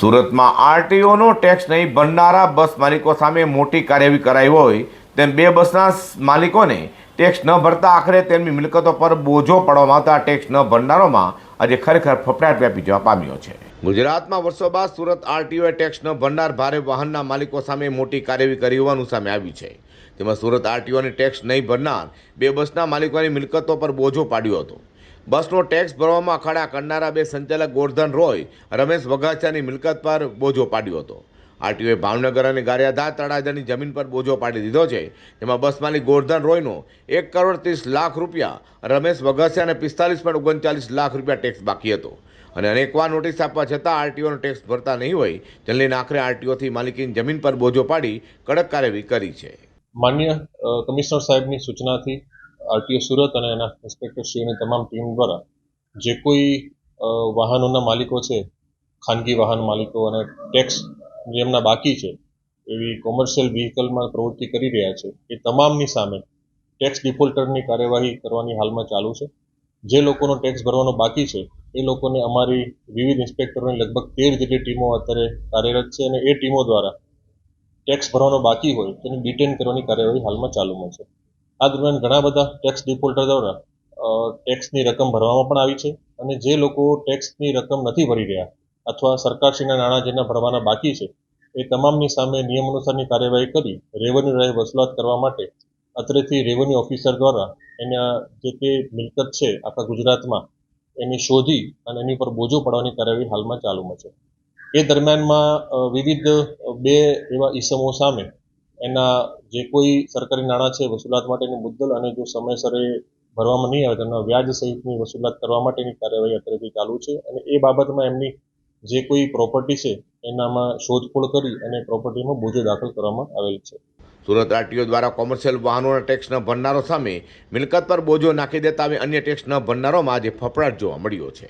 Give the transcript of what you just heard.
સુરતમાં આરટીઓનો ટેક્સ નહીં ભરનારા બસ માલિકો સામે મોટી કાર્યવાહી કરાઈ હોય તેમ બે બસના માલિકોને ટેક્સ ન ભરતા આખરે તેમની મિલકતો પર બોજો પડવામાં આવતા ટેક્સ ન ભરનારોમાં આજે ખરેખર ફફડાટ વ્યાપી જવા પામ્યો છે. ગુજરાતમાં વર્ષો બાદ સુરત આરટીઓએ ટેક્સ ન ભરનાર ભારે વાહનના માલિકો સામે મોટી કાર્યવાહી કરી હોવાનું સામે આવ્યું છે. તેમાં સુરત આરટીઓને ટેક્સ નહીં ભરનાર બે બસના માલિકોની મિલકતો પર બોજો પાડ્યો હતો. બસનો ટેક્સ ભરવામાં અખાડા કરનારા બે સંચાલક ગોરધન રોય, રમેશ વઘાચાની મિલકત પર બોજો પાડ્યો હતો. આરટીઓએ ભાવનગર અને ગારિયાધાર તળાજાની જમીન પર બોજો પાડી દીધો છે. જેમાં બસ માલિક ગોરધન રોયનો એક કરોડ ત્રીસ લાખ રૂપિયા, રમેશ વઘાસિયા અને પિસ્તાલીસ પોઈન્ટ ઓગણચાલીસ લાખ રૂપિયા ટેક્સ બાકી હતો. અને અનેકવાર નોટિસ આપવા છતાં આરટીઓનો ટેક્સ ભરતા નહીં હોય જેને આખરે આરટીઓથી માલિકીની જમીન પર બોજો પાડી કડક કાર્યવાહી કરી છે. માન્ય કમિશનર સાહેબની સૂચનાથી આરટીઓ સુરત અને એના ઇન્સ્પેક્ટરશ્રીઓની તમામ ટીમ દ્વારા જે કોઈ વાહનોના માલિકો છે, ખાનગી વાહન માલિકો અને ટેક્સ જેમના બાકી છે, એવી કોમર્શિયલ વ્હીકલમાં પ્રવૃત્તિ કરી રહ્યા છે, એ તમામની સામે ટેક્સ ડિફોલ્ટરની કાર્યવાહી કરવાની હાલમાં ચાલુ છે. જે લોકોનો ટેક્સ ભરવાનો બાકી છે, એ લોકોને અમારી વિવિધ ઇન્સ્પેક્ટરોની લગભગ તેર જેટલી ટીમો અત્યારે કાર્યરત છે અને એ ટીમો દ્વારા ટેક્સ ભરવાનો બાકી હોય, તેને ડિટેન કરવાની કાર્યવાહી હાલમાં ચાલુમાં છે. આ દરમિયાન ઘણા બધા ટેક્સ ડિફોલ્ટર દ્વારા ટેક્સની રકમ ભરવામાં પણ આવી છે અને જે લોકો ટેક્સની રકમ નથી ભરી રહ્યા અથવા સરકારશ્રીના નાણાં જેના ભરવાના બાકી છે, એ તમામની સામે નિયમ અનુસારની કાર્યવાહી કરી રેવન્યુ રાહે વસૂલાત કરવા માટે અત્રેથી રેવન્યુ ઓફિસર દ્વારા એના જે તે મિલકત છે આખા ગુજરાતમાં, એની શોધી અને એની પર બોજો પડવાની કાર્યવાહી હાલમાં ચાલુમાં છે. એ દરમિયાનમાં વિવિધ બે એવા ઈસમો સામે એના જે કોઈ સરકારી નાણાં છે વસૂલાત માટેની મુદ્દલ અને જો સમયસર એ ભરવામાં નહીં આવે તેમના વ્યાજ સહિતની વસૂલાત કરવા માટેની કાર્યવાહી અત્યારેથી ચાલુ છે અને એ બાબતમાં એમની જે કોઈ પ્રોપર્ટી છે એનામાં શોધખોળ કરી અને પ્રોપર્ટીમાં બોજો દાખલ કરવામાં આવેલ છે. સુરત આરટીઓ દ્વારા કોમર્શિયલ વાહનોના ટેક્સ ન ભરનારો સામે મિલકત પર બોજો નાખી દેતા હવે અન્ય ટેક્સ ન ભરનારોમાં આજે ફફડાટ જોવા મળ્યો છે.